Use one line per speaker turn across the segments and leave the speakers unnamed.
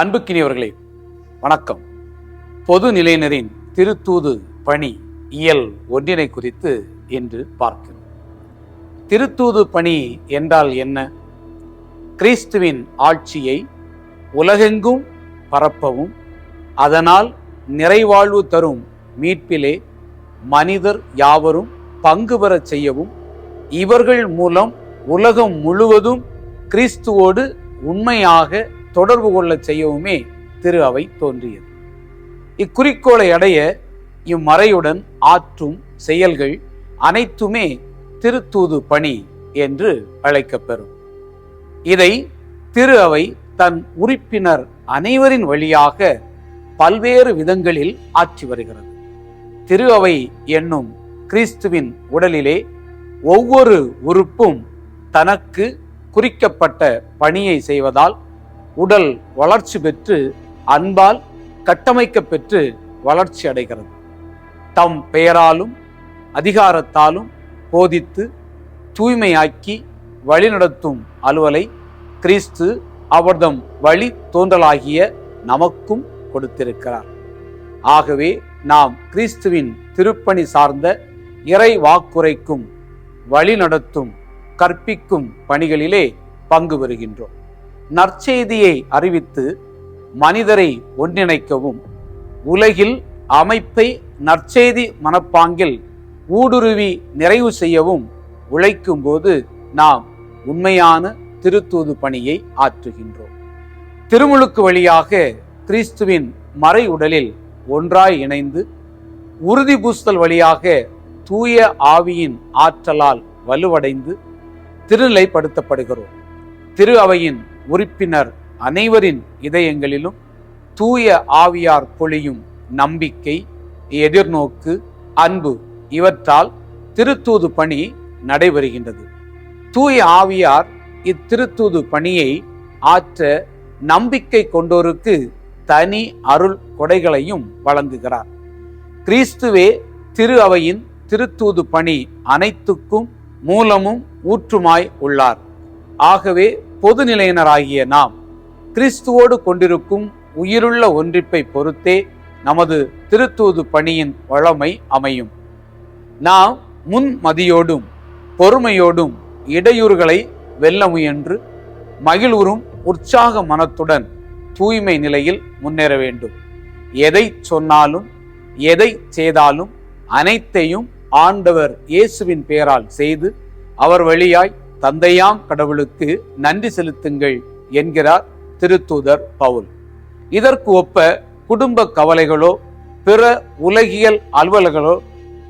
அன்புக்கினியவர்களே வணக்கம். பொது நிலையினரின் திருத்தூது பணி இயல் ஒன்றினை குறித்து இன்று பார்க்கிறோம். திருத்தூது பணி என்றால் என்ன? கிறிஸ்துவின் ஆட்சியை உலகெங்கும் பரப்பவும் அதனால் நிறைவாழ்வு தரும் மீட்பிலே மனிதர் யாவரும் பங்கு பெறச் செய்யவும் இவர்கள் மூலம் உலகம் முழுவதும் கிறிஸ்துவோடு உண்மையாக தொடர்பு கொள்ளச் செய்யவுமே திரு அவை தோன்றியது. இக்குறிக்கோளை அடைய இம்மறையுடன் ஆற்றும் செயல்கள் அனைத்துமே திருத்தூது பணி என்று அழைக்கப்பெறும். இதை திரு அவை தன் உறுப்பினர் அனைவரின் வழியாக பல்வேறு விதங்களில் ஆற்றி வருகிறது. திரு அவை என்னும் கிறிஸ்துவின் உடலிலே ஒவ்வொரு உறுப்பும் தனக்கு குறிக்கப்பட்ட பணியை செய்வதால் உடல் வளர்ச்சி பெற்று அன்பால் கட்டமைக்க பெற்று வளர்ச்சி அடைகிறது. தம் பெயராலும் அதிகாரத்தாலும் போதித்து தூய்மையாக்கி வழிநடத்தும் அலுவலை கிறிஸ்து அவர்தம் வழி தோன்றலாகிய நமக்கும் கொடுத்திருக்கிறார். ஆகவே நாம் கிறிஸ்துவின் திருப்பணி சார்ந்த இறை வாக்குரைக்கும் வழிநடத்தும் கற்பிக்கும் பணிகளிலே பங்கு பெறுகின்றோம். நற்செய்தியை அறிவித்து மனிதரை ஒன்றிணைக்கவும். உலகில் அமைப்பை நற்செய்தி மனப்பாங்கில் ஊடுருவி நிறைவு செய்யவும் உழைக்கும் போது நாம் உண்மையான திருத்தூது பணியை ஆற்றுகின்றோம். திருமுழுக்கு வழியாக கிறிஸ்துவின் மறை உடலில் ஒன்றாய் இணைந்து உறுதி பூசுதல் வழியாக தூய ஆவியின் ஆற்றலால் வலுவடைந்து திருநிலைப்படுத்தப்படுகிறோம். திரு அவையின் உறுப்பினர் அனைவரின் இதயங்களிலும் தூய ஆவியார் பொழியும் நம்பிக்கை எதிர்நோக்கு அன்பு இவற்றால் திருத்தூது பணி நடைபெறுகின்றது. தூய ஆவியார் இத்திருத்தூது பணியை ஆற்ற நம்பிக்கை கொண்டோருக்கு தனி அருள் கொடைகளையும் வழங்குகிறார். கிறிஸ்துவே திரு அவையின் திருத்தூது பணி அனைத்துக்கும் மூலமும் ஊற்றுமாய் உள்ளார். ஆகவே பொதுநிலையினராகிய நாம் கிறிஸ்துவோடு கொண்டிருக்கும் உயிருள்ள ஒன்றிப்பை பொறுத்தே நமது திருத்தூது பணியின் வளமை அமையும். நாம் முன்மதியோடும் பொறுமையோடும் இடையூறுகளை வெல்ல முயன்று மகிழ்வுறும் உற்சாக மனத்துடன் தூய்மை நிலையில் முன்னேற வேண்டும். எதை சொன்னாலும் எதை செய்தாலும் அனைத்தையும் ஆண்டவர் இயேசுவின் பெயரால் செய்து அவர் வழியாய் தந்தையாம் கடவுளுக்கு நன்றி செலுத்துங்கள் என்கிறார் திருத்தூதர் பவுல். இதற்கு ஒப்ப குடும்ப கவலைகளோ பிற உலகியல் அலுவல்களோ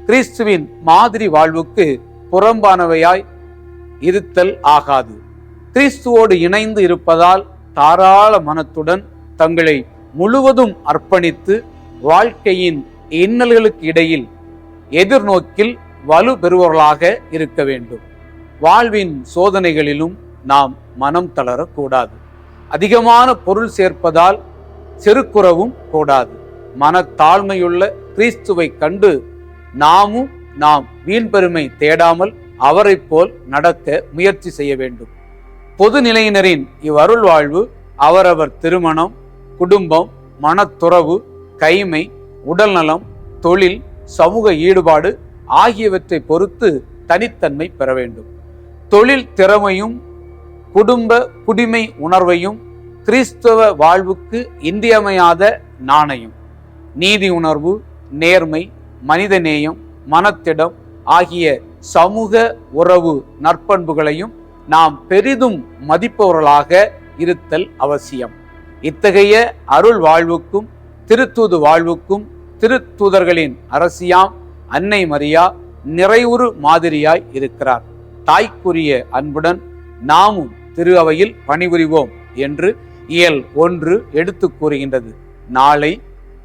கிறிஸ்துவின் மாதிரி வாழ்வுக்கு புறம்பானவையாய் இருத்தல் ஆகாது. கிறிஸ்துவோடு இணைந்து இருப்பதால் தாராள மனத்துடன் தங்களை முழுவதும் அர்ப்பணித்து வாழ்க்கையின் இன்னல்களுக்கு இடையில் எதிர்நோக்கில் வலு பெறுபவர்களாக இருக்க வேண்டும். வாழ்வின் சோதனைகளிலும் நாம் மனம் தளரக்கூடாது. அதிகமான பொருள் சேர்ப்பதால் செருக்குறவும் கூடாது. மனத்தாழ்மையுள்ள கிறிஸ்துவை கண்டு நாமும் நாம் வீண் பெருமை தேடாமல் அவரைப் போல் நடக்க முயற்சி செய்ய வேண்டும். பொது நிலையினரின் இவ்வருள் வாழ்வு அவரவர் திருமணம் குடும்பம் மனத்துறவு கைமை உடல்நலம் தொழில் சமூக ஈடுபாடு ஆகியவற்றை பொறுத்து தனித்தன்மை பெற வேண்டும். தொழில் திறமையும் குடும்ப குடிமை உணர்வையும் கிறிஸ்தவ வாழ்வுக்கு இன்றியமையாத நாணயம் நீதி உணர்வு நேர்மை மனிதநேயம் மனத்திடம் ஆகிய சமூக உறவு நற்பண்புகளையும் நாம் பெரிதும் மதிப்பவர்களாக இருத்தல் அவசியம். இத்தகைய அருள் வாழ்வுக்கும் திருத்தூது வாழ்வுக்கும் திருத்தூதர்களின் அரசியாம் அன்னை மரியா நிறைவுறு மாதிரியாய் இருக்கிறார். தாய்க்குரிய அன்புடன் நாமும் திரு அவையில் பணிபுரிவோம் என்று இயல் ஒன்று எடுத்து கூறுகின்றது. நாளை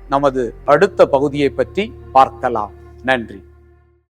நமது அடுத்த பகுதியை பற்றி பார்க்கலாம். நன்றி.